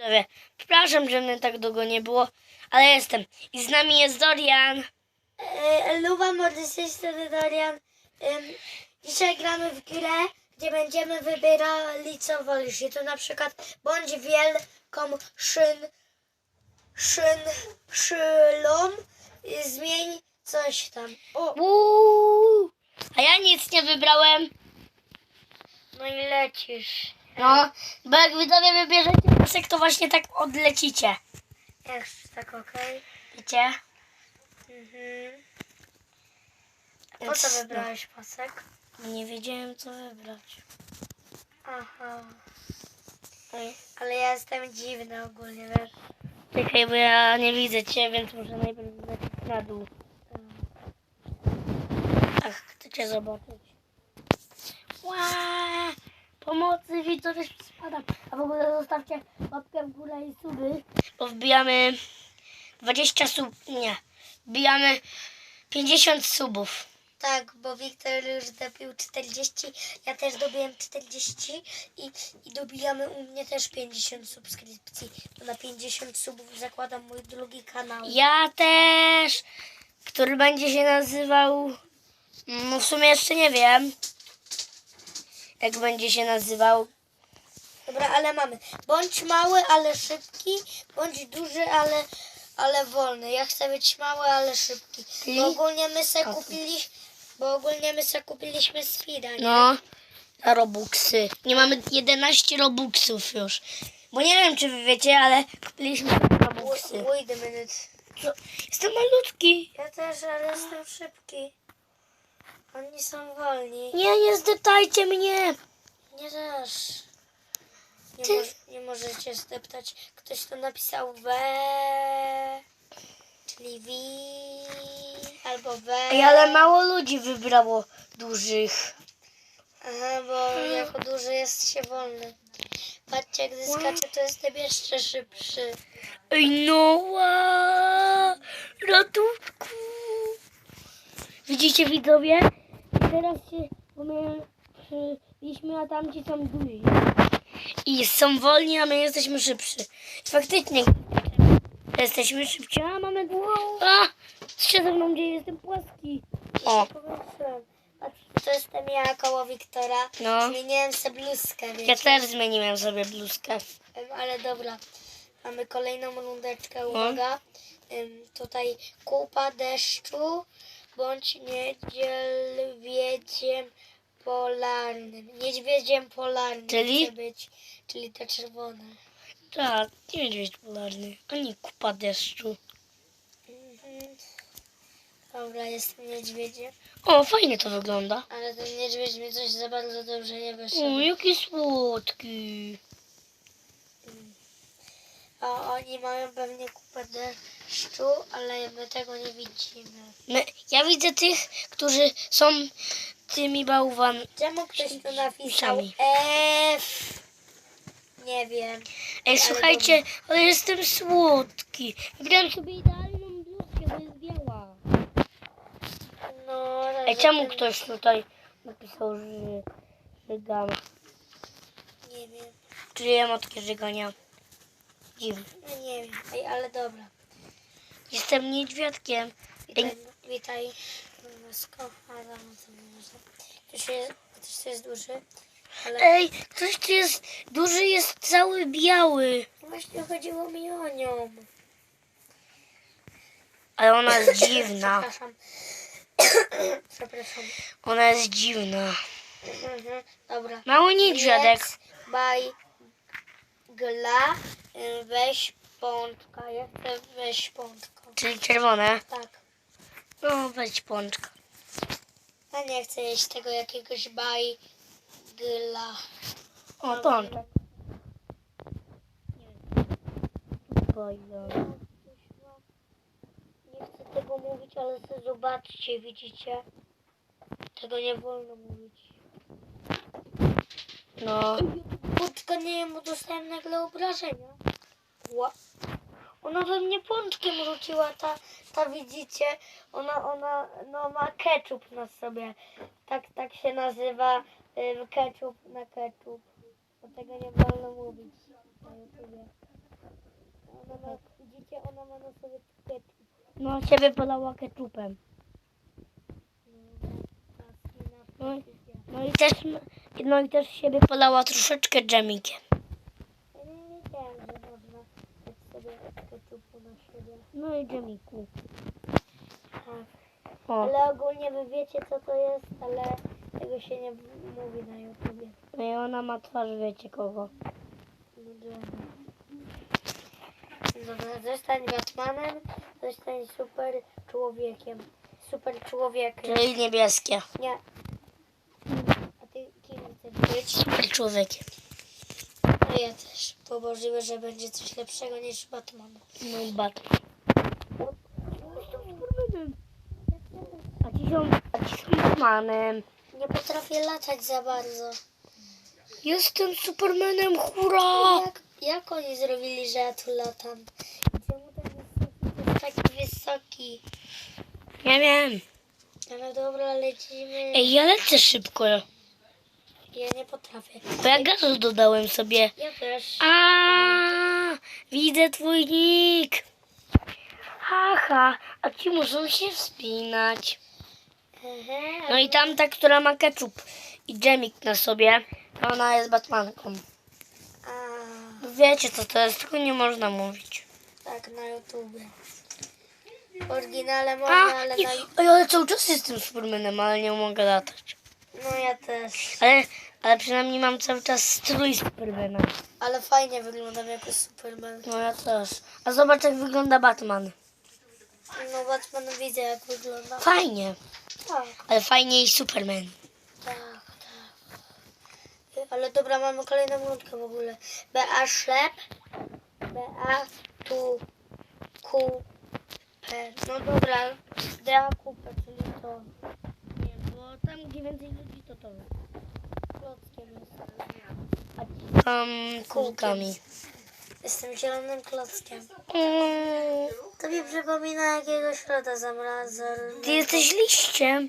Widzowie, przepraszam, że mnie tak długo nie było, ale jestem. I z nami jest Dorian. E, Luwa młody z tej strony Dorian. Ym, Dzisiaj gramy w grę, gdzie będziemy wybierali co wolisz. I to na przykład bądź wielką szyn, szyn, szylą, y, zmień coś tam. O, Uuu, a ja nic nie wybrałem. no i lecisz. No, bo jak widzowie wybierzecie pasek, to właśnie tak odlecicie. Jak tak okej. Wiecie? Mhm. A po co no. wybrałeś pasek? Nie wiedziałem, co wybrać. Aha. Ale ja jestem dziwny ogólnie, wiesz. Czekaj, bo ja nie widzę cię, więc muszę najpierw zlecieć na dół. Ach, chcę cię zobaczyć. Ła! Pomocy, widzowie, spadam. A w ogóle zostawcie łapkę w górę i suby, bo wbijamy 20 sub... nie. Wbijamy 50 subów. Tak, bo Wiktor już dobił 40, ja też dobiłem 40 i, i dobijamy u mnie też 50 subskrypcji. To na 50 subów zakładam mój drugi kanał. Ja też, który będzie się nazywał... No w sumie jeszcze nie wiem, jak będzie się nazywał. Dobra, ale mamy. Bądź mały, ale szybki, bądź duży, ale, ale wolny. Ja chcę być mały, ale szybki. Bo ogólnie my se kupiliśmy, bo ogólnie my se kupiliśmy speeda, nie? No, na Robuxy. Nie mamy 11 Robuxów już. Bo nie wiem, czy wy wiecie, ale kupiliśmy Robuxy. Wait a minute. Co? Jestem malutki. Ja też, ale jestem szybki. Oni są wolni. Nie, nie zdeptajcie mnie. Nie też. Nie, Ty- moż, nie możecie zdeptać. Ktoś to napisał we, czyli wi, albo we. Ej, ale mało ludzi wybrało dużych. Aha, bo jako duży jest się wolny. Patrzcie, gdy skaczę, to jestem jeszcze szybszy. Ej, no, ratunku. Widzicie, widzowie? Teraz się, bo my byliśmy, a tamci są duzi. I są wolni, a my jesteśmy szybszy. I faktycznie jesteśmy szybci, a mamy długą. A, co się ze mną dzieje? Jestem płaski. O, to jestem ja koło Wiktora. No. Zmieniłem sobie bluzkę, ja wiecie? też zmieniłem sobie bluzkę. Ale dobra, mamy kolejną rundeczkę, uwaga. Em, Tutaj kupa deszczu bądź niedźwiedziem polarnym. Niedźwiedziem polarnym Czyli? chce być, czyli te czerwone. Tak, niedźwiedź polarny, ani kupa deszczu. Mhm. Dobra, jestem niedźwiedziem, O, fajnie to wygląda. ale ten niedźwiedź mi coś za bardzo dobrze nie O, wyszedł. jaki słodki. A oni mają pewnie kupę deszczu, ale my tego nie widzimy. My, ja widzę tych, którzy są tymi bałwan. Czemu ktoś tu napisał. F? Nie wiem. Ej, słuchajcie, ale jestem słodki. Wybrałem sobie idealną bluzkę, bo jest biała. No, Ej, czemu ktoś tutaj napisał, że żygam? Nie wiem. Czyli emotki żygania. Dziwne. No nie wiem. Ej, ale dobra. Jestem niedźwiadkiem. Witaj. Witaj. Sko- A, dobra, to może. Ktoś jest, ktoś tu jest duży. Ale Ej, ktoś tu jest duży, jest cały biały. właśnie chodziło mi o nią. Ale ona jest dziwna. Przepraszam. Przepraszam. Ona jest dziwna. Mhm. Dobra. Mały niedźwiadek. Buy gla. y, Weź pączka. Ja chcę weź pączka. Czyli czerwone. Tak. No, weź pączka. Ja nie chcę jeść tego jakiegoś baj gla. O, pączek. Bajda. Nie chcę tego mówić, ale sobie zobaczcie, widzicie? Tego nie wolno mówić. No. Pączka nie bo dostałem nagle obrażenia. Ła. Ona we mnie pączkiem rzuciła, ta, ta widzicie? Ona, ona no, ma ketchup na sobie. Tak, tak się nazywa ym, ketchup na ketchup. Do tego nie wolno mówić na YouTubie. sobie ketchup. No, ciebie polała ketchupem. Na No, no i też, no i też siebie polała troszeczkę dżemikiem. Ja nie wiedziałem, że można dać sobie ketchupu na siebie. No i dżemiku. Tak. O, Ale ogólnie wy wiecie co to jest, ale tego się nie mówi na YouTubie. no i ona ma twarz, wiecie kogo. Dobra, zostań Batmanem, zostań super człowiekiem. Super człowiekiem. Czyli niebieskie. Nie. A ty kim chcesz być? Super człowiekiem. No ja też. Bo możliwe, że będzie coś lepszego niż Batman. No i Batman. A ci są, a ci są Batmanem. Nie potrafię latać za bardzo. Jestem Supermanem, hurra! Jak, jak oni zrobili, że ja tu latam? Czemu ten wysoki jest taki wysoki? Nie wiem. Ale dobra, lecimy. Ej, ja lecę szybko. Ja nie potrafię. Bo ja gazu dodałem sobie. Ja też. A, widzę twój nick. Haha, a ci muszą się wspinać. No i tamta, która ma ketchup i dżemik na sobie, ona jest Batmanką. No Wiecie co to jest, tylko nie można mówić. tak, na YouTubie. W oryginale można, ale na... oj, ale cały czas jestem Supermanem, ale nie mogę latać. No ja też. Ale, ale przynajmniej mam cały czas strój Supermana. Ale fajnie wyglądam jako Superman. No ja też. A zobacz jak wygląda Batman. No Batman widzę jak wygląda. Fajnie, Tak, ale fajniej Superman. tak, tak. Ale dobra, mamy kolejną minutkę w ogóle. BA Szlep. BA tu Q P. No dobra, DA Kupę, czyli to bo tam gdzie więcej ludzi to to. klockiem jest. Tam kulkami. Jestem zielonym klockiem. Mm, To mi przypomina jakiegoś loda zamrażonego. ty jesteś liściem.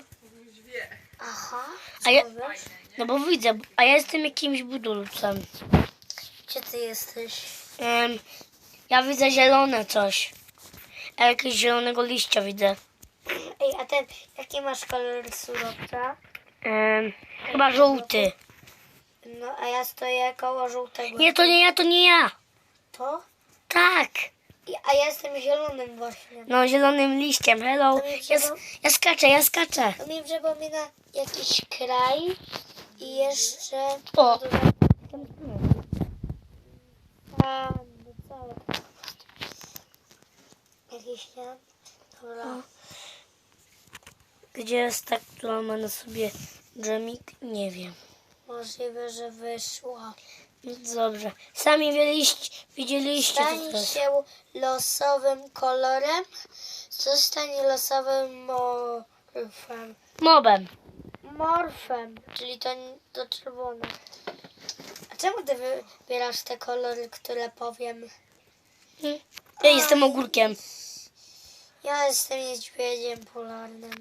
Aha, A ja- wiesz? No bo widzę, a ja jestem jakimś budulcem. Gdzie ty jesteś? Em, ja widzę zielone coś. A jakiegoś zielonego liścia widzę. Ten, jaki masz kolor surowca? Em, chyba żółty. No, a ja stoję koło żółtego. Nie, to nie ja, to nie ja. To? Tak. I- A ja jestem zielonym właśnie. No, zielonym liściem. Hello. To Ja, przypo- ja skaczę, ja skaczę. To mi przypomina jakiś kraj i jeszcze... O. A, no co? Jakiś tam... Dobra. Gdzie jest ta, która ma na sobie dżemik? Nie wiem. Możliwe, że wyszła. Dobrze. Sami widzieliście, widzieliście to Stań jest. się losowym kolorem. Zostań losowym morfem. Mobem. Morfem, czyli to, to czerwone. A czemu ty wybierasz te kolory, które powiem? Ja jestem ogórkiem. Ja jestem niedźwiedziem polarnym.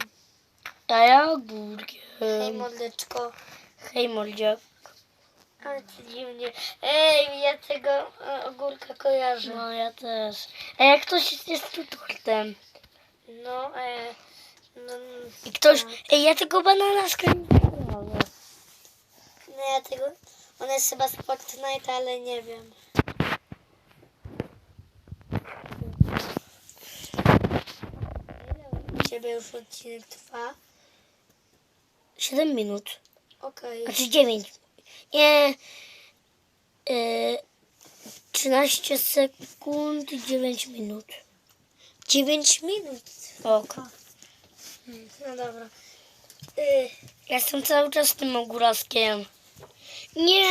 A ja Hej, ogórkiem. modleczko. Hej, mordziak. Ale to dziwnie. Ej, ja tego e, ogórka kojarzę. No ja też. A jak ktoś jest, tu tortem. No, e, no, I ktoś... tak. Ej, ja tego banana skręciłem. No ja tego... On jest chyba z Fortnite, ale nie wiem. Ciebie już odcinek trwa? 7 minut. Okej. Znaczy 9. Nie. Yy, 13 sekund i 9 minut. 9 minut. Ok. No dobra. Y, Ja jestem cały czas tym ogóraskiem. Nie.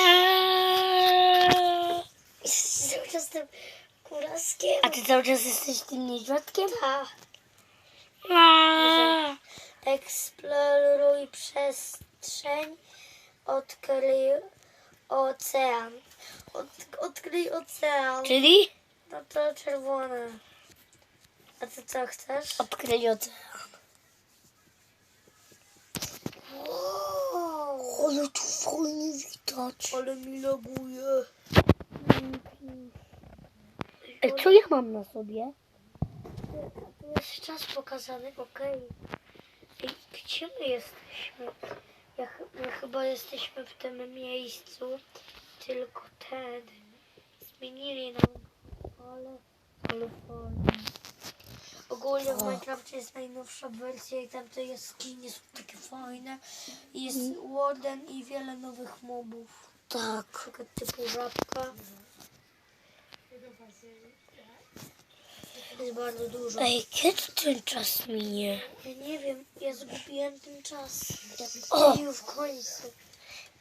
cały czas tym kuraskiem. A ty cały czas jesteś tym niedźwiadkiem? A, A. eksploruj przestrzeń. Odkryj ocean. Od, odkryj ocean. Czyli No to czerwone. A ty co chcesz? odkryj ocean. Wow, Ale tu fajnie widać. ale mi loguje. Ej, co ja mam na sobie? jest czas pokazany, okej. Ej, Gdzie my jesteśmy? Ja, my chyba jesteśmy w tym miejscu, tylko ten. Zmienili nam, fajnie. Ogólnie w O. Minecrafcie jest najnowsza wersja i tam jaskinie są takie fajne. Jest Warden i wiele nowych mobów. Tak. Taka typu żabka. Jest bardzo dużo. Ej, kiedy ten czas minie? Ja nie wiem, ja zgubiłem ten czas. O! Już w końcu.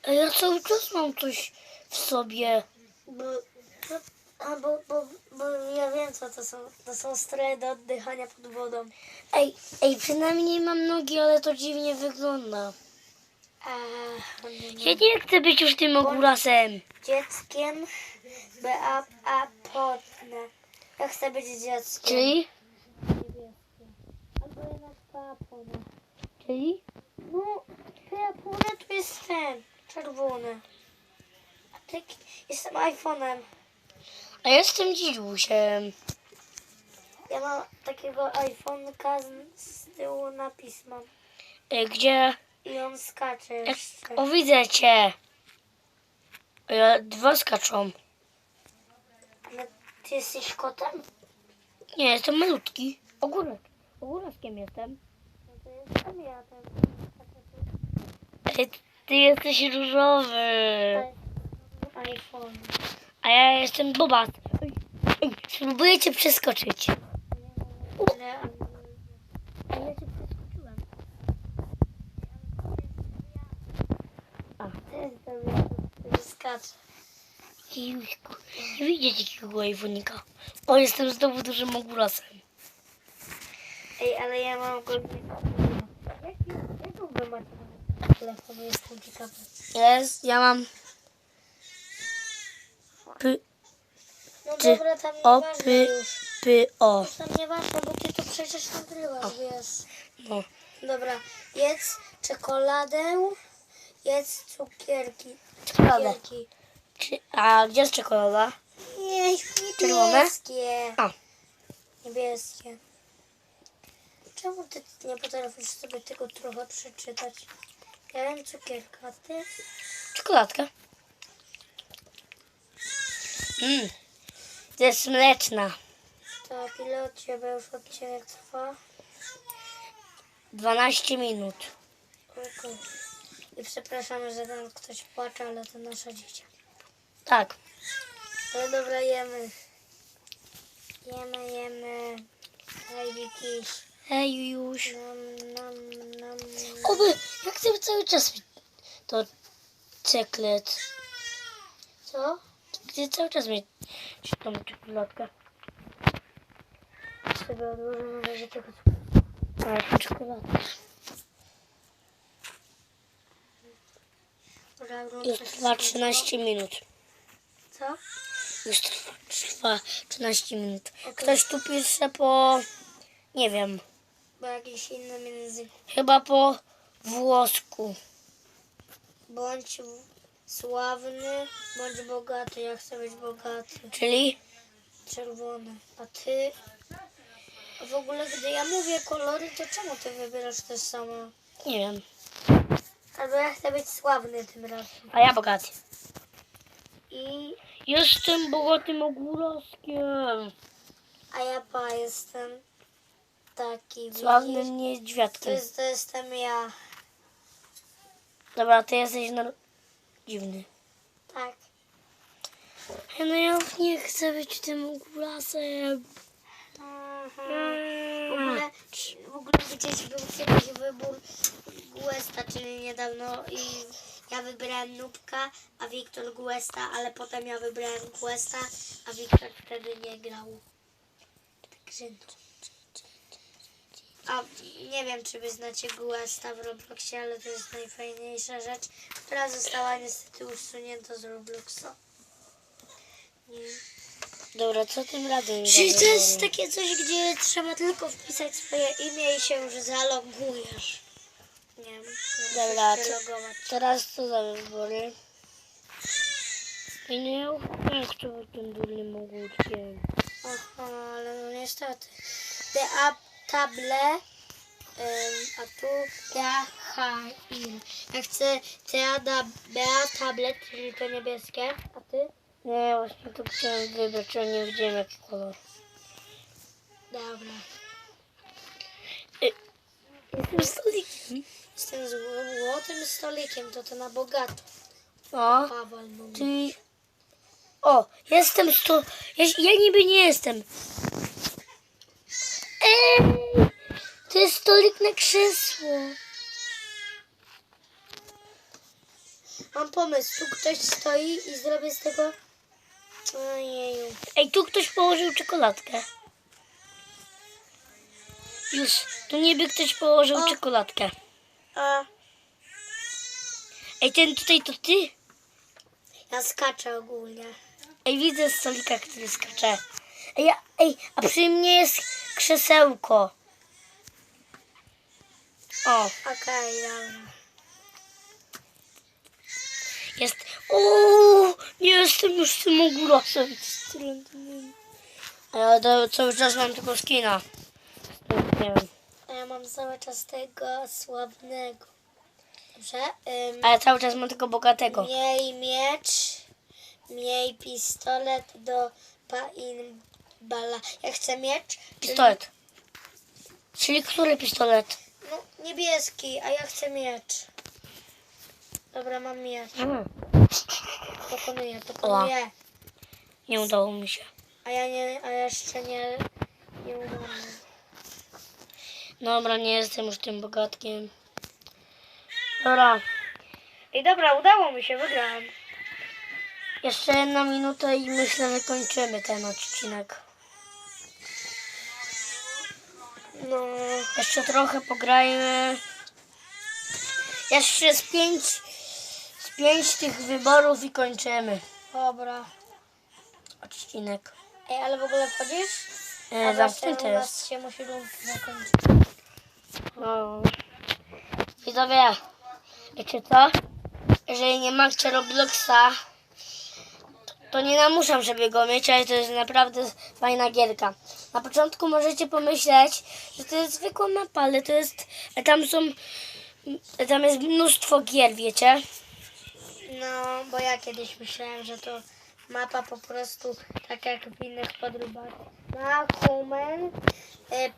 Ej, ja cały czas mam coś w sobie. Bo, a bo, bo, bo ja wiem co to są. To są stroje do oddychania pod wodą. Ej, ej, przynajmniej mam nogi, ale to dziwnie wygląda. Eee, Ja nie chcę być już tym ogórasem. dzieckiem, by a, a potnę. Ja chcę być dzieckiem. Czyli? Albo jednak papona. Czyli? No, papona to jest ten, czerwony. A ty, jestem iPhone'em. A ja jestem dzidziusiem. Ja mam takiego iPhone'ka z, z tyłu napis mam. Ej, gdzie? I on skacze Jak... jeszcze. O, widzę cię. Ej, dwa skaczą. Ty jesteś kotem? Nie, jestem malutki. Ogórek. Ogóraskiem jestem. No to jestem ja ten. Ej, ty jesteś różowy. iPhone. A ja jestem ej, spróbuję cię przeskoczyć. Ale A ja cię przeskoczyłem. A, ty sobie skacze. Jejku, nie widzieć jakiego iPhone'ika. O, jestem znowu dużym ogórasem. Ej, ale ja mam go jaką wy macie telefon? Jestem ciekawa. Jest, ja mam... Py, No Ty- dobra, tam o, nieważne py, już. py, o. Już tam nieważne, bo ty to przecież nagrywasz, wiesz. No. Dobra, jedz czekoladę, jedz cukierki. Czekoladę. Cukierki. Czy, a gdzie jest czekolada? Nie, Czerwone? niebieskie. A. Niebieskie. Czemu ty nie potrafisz sobie tego trochę przeczytać? Ja wiem cukierka, a ty? Czekoladka. Mmm. To jest mleczna. Tak, ile od ciebie już odcinek trwa? 12 minut. Okej. I przepraszamy, że tam ktoś płacze, ale to nasza dziecię. Tak. Ale dobra, jemy. Jemy, jemy. Hej, Wikiś. Hej, już. Nam, nam, nam. Oby, jak chcę cały czas to ceklet. Co? Chcę cały czas mieć tą czekoladkę. Sobie odłożę na razie tego. Czekoladkę. Oglądać trwa 13 minut. Co? Już trwa, trwa 13 minut. Okej. Ktoś tu pisze po... Nie wiem. Bo jakiś inny język. Chyba po włosku. Bądź sławny, bądź bogaty. Ja chcę być bogaty. Czyli? Czerwony. A ty? A w ogóle, gdy ja mówię kolory, to czemu ty wybierasz te same? Nie wiem. Albo ja chcę być sławny tym razem. A ja bogaty. I... Jestem bogatym ogóraskiem. A ja pa jestem taki, widzisz? Sławnym To, niedźwiadkiem. jest, to jestem ja. Dobra, ty jesteś no... dziwny. Tak. No ja nie chcę być tym ogórasem. W ogóle, w ogóle gdzieś był kiedyś wybór Guesta, czyli niedawno i ja wybrałem Nubka, a Wiktor Guesta, ale potem ja wybrałem Guesta, a Wiktor wtedy nie grał. Także no. A nie wiem, czy wy znacie Guesta w Robloxie, ale to jest najfajniejsza rzecz, która została niestety usunięta z Robloxa. Nie. Dobra, co tym razem? Czyli to jest takie coś, gdzie trzeba tylko wpisać swoje imię i się już zalogujesz. Nie wiem. nie Dobra, musisz się to- logować. Teraz co za wybory? I nie, chcę być tym durnym ogórkiem. Aha, ale no niestety. The app table, a tu Bea Hail. Ja chcę Teada Bea tablet, czyli to niebieskie, a ty? Nie, właśnie tu chciałem wybrać, ale nie wiedziałem jaki kolor. Dobra. Jestem stolikiem. Z tym złotym stolikiem, to to na bogato. O, Paweł mówi. czyli... O, jestem sto... Ja, ja niby nie jestem. Ej, to jest stolik na krzesło. Mam pomysł, tu ktoś stoi i zrobię z tego... Ojeju. Ej, tu ktoś położył czekoladkę. Już, tu niby ktoś położył O. czekoladkę. A Ej, ten tutaj to ty? ja skaczę ogólnie. Ej, widzę stolika, który skacze. Ej, ja, ej, a przy mnie jest krzesełko. O, Okej, dobra. jest. O, nie jestem już tym ogórosem. A ja do, cały czas mam tylko skina. Nie wiem. Ja mam cały czas tego sławnego. Dobrze? Ym, A ja cały czas mam tylko bogatego. miej miecz, miej pistolet do paintballa. Ja chcę miecz. Pistolet. Czyli który pistolet? No, niebieski, a ja chcę miecz. Dobra, mam miecz. Pokonuję, pokonuję. Nie udało mi się. A ja nie, a ja jeszcze nie, nie umiem. Dobra, nie jestem już tym bogatkiem. Dobra. I dobra, udało mi się, wygrałem. Jeszcze jedna minuta i myślę, że kończymy ten odcinek. No, Jeszcze trochę pograjmy. Jeszcze z pięć, z pięć tych wyborów i kończymy dobra. odcinek. Ej, ale w ogóle wchodzisz? E, u jest. się musi zakończyć. No. Widzowie, wiecie co? Jeżeli nie macie Robloxa, to, to nie namuszam, żeby go mieć, ale to jest naprawdę fajna gierka. Na początku możecie pomyśleć, że to jest zwykła mapa, ale to jest, tam są, tam jest mnóstwo gier, wiecie? No, bo ja kiedyś myślałem, że to mapa po prostu tak jak w innych podróbach. Na Human, e,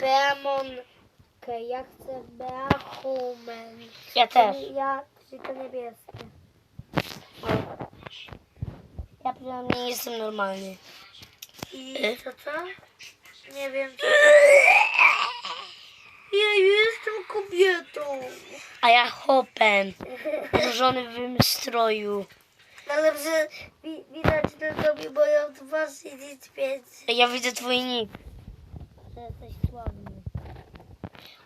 Okej, ja chcę Beahumen. Ja też. Ja, czyli to niebieskie. Ja przynajmniej jestem normalny. I co co? Nie wiem co. Ja jestem kobietą. A ja hopem, ułożony w tym stroju. Ale że wi- widać tylko mi moją twarz i nic więcej. Ja widzę twój nick. Że jesteś sławny.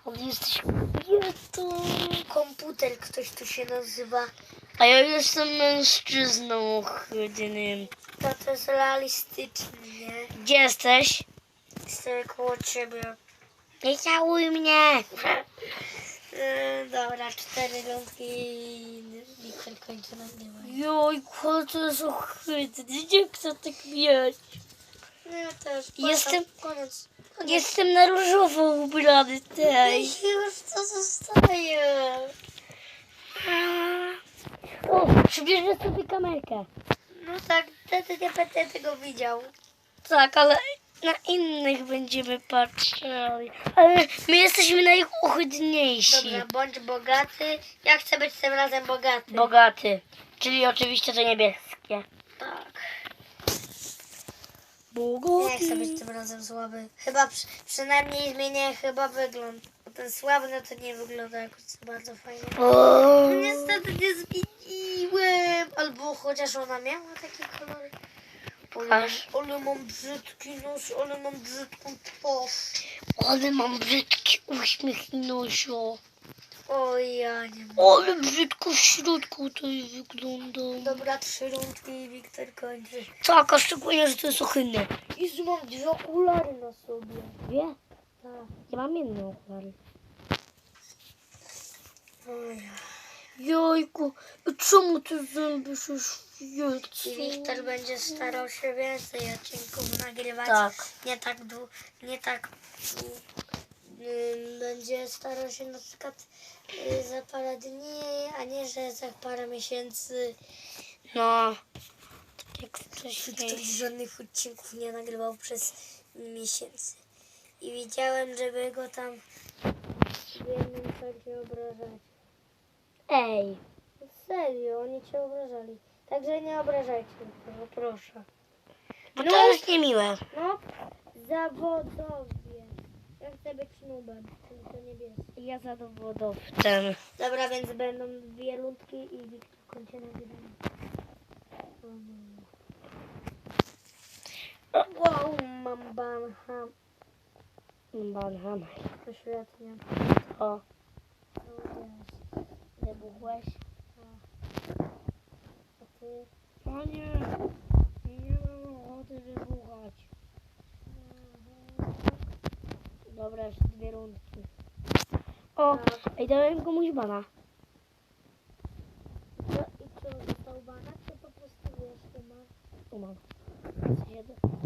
On jesteś kobietą. Komputer ktoś tu się nazywa. A ja jestem mężczyzną ohydnym. To to jest realistyczne? Gdzie jesteś? Jestem koło ciebie. Nie całuj mnie. Yy, dobra, cztery rundki i kończy nagrywanie. Jojku, to jest ohydny. Nie chcę tak mieć. No ja też. Jestem- Koniec. Jestem na różowo ubrany tej. Ej, już co zostaje? O, przybierzę sobie kamerkę. No tak, wtedy nie będę tego widział. Tak, ale na innych będziemy patrzeli. Ale my jesteśmy najohydniejsi. Dobra, bądź bogaty. Ja chcę być tym razem bogaty. Bogaty. Czyli oczywiście to niebieskie. tak. Bogaty. Nie chcę być tym razem słaby. Chyba przy, przynajmniej zmienię chyba wygląd. Bo ten słaby no to nie wygląda jakoś bardzo fajnie. O, No niestety nie zmieniłem. Albo chociaż ona miała takie kolory. Ale mam, Aż. ale mam brzydki nos, ale mam brzydką twarz. ale mam brzydki uśmiech i nosio. Oj, ja nie mam. Ale brzydko w środku to wygląda. Dobra, trzy rundki i Wiktor kończy. Tak, a szczególnie, że to jest ohydne. I że mam dwie okulary na sobie. Wie? Tak. Ja mam jedne okulary. Oj. Jojku, czemu te zęby się świecą? I Wiktor będzie starał się więcej odcinków nagrywać. Tak. Nie tak dłu- nie tak dłu- ym, będzie starał się na przykład za parę dni, a nie, że za parę miesięcy No, tak jak ktoś wcześniej. żadnych odcinków nie nagrywał przez miesięcy. I widziałem, żeby go tam w jednym czasie obrażać. Ej, Serio, oni cię obrażali. Także nie obrażajcie nikogo, proszę. bo to jest niemiłe. No, zawodowie. Chcę być nubem, tylko niebieski. Ja zawodowcem. Dobra, więc będą dwie ludki i Wiktor kończy nagrywanie. Wow, mam banham. Banham. To świetnie. O, wybuchłeś. A ty? O nie, nie mam ochoty wybuchać. Dobra, jeszcze dwie rundki. O, Tak. ej, dałem komuś bana. Co, I co, dostał bana, czy po prostu wiesz, to ma? Tu mam.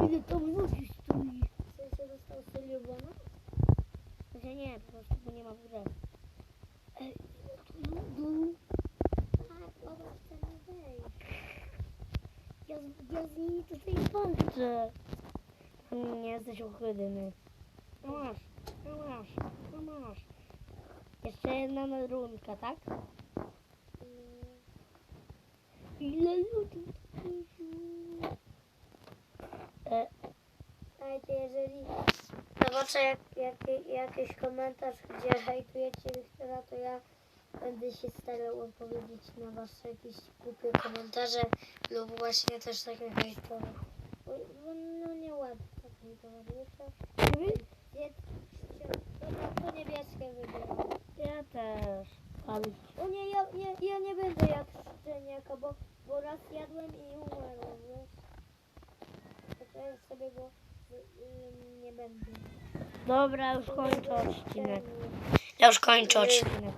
Ile tam ludzi stoi? W sensie dostał serio bana? Znaczy nie, po prostu bo nie ma w grze. Ej, tu, Tak, dobra, chcę nie wejść. ja, ja z nimi tutaj walczę. Nie jesteś ohydny. No masz, no masz, no masz. Jeszcze jedna rundka, tak? Ile ludzi e, Słuchajcie, jeżeli zobaczę jak, jak, jakiś komentarz, gdzie hejtujecie Wiktora, to ja będę się starał odpowiedzieć na wasze jakieś głupie komentarze lub właśnie też takie hejtowe. Bo no nieładnie tak hejtować, wiecie? Dobra, to niebieskie wybieram. Ja też. Palić. O nie, ja, ja, ja nie będę jadł szczeniaka, bo, bo raz jadłem i umarłem, wiesz? To ja sobie go y, y, nie będę. Dobra, już kończę odcinek. Ja już kończę odcinek.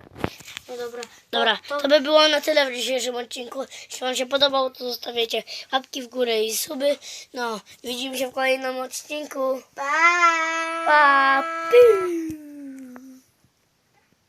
No dobra. Dobra, to by było na tyle w dzisiejszym odcinku. Jeśli Wam się podobało, to zostawiacie łapki w górę i suby. No, widzimy się w kolejnym odcinku. Pa! Pa!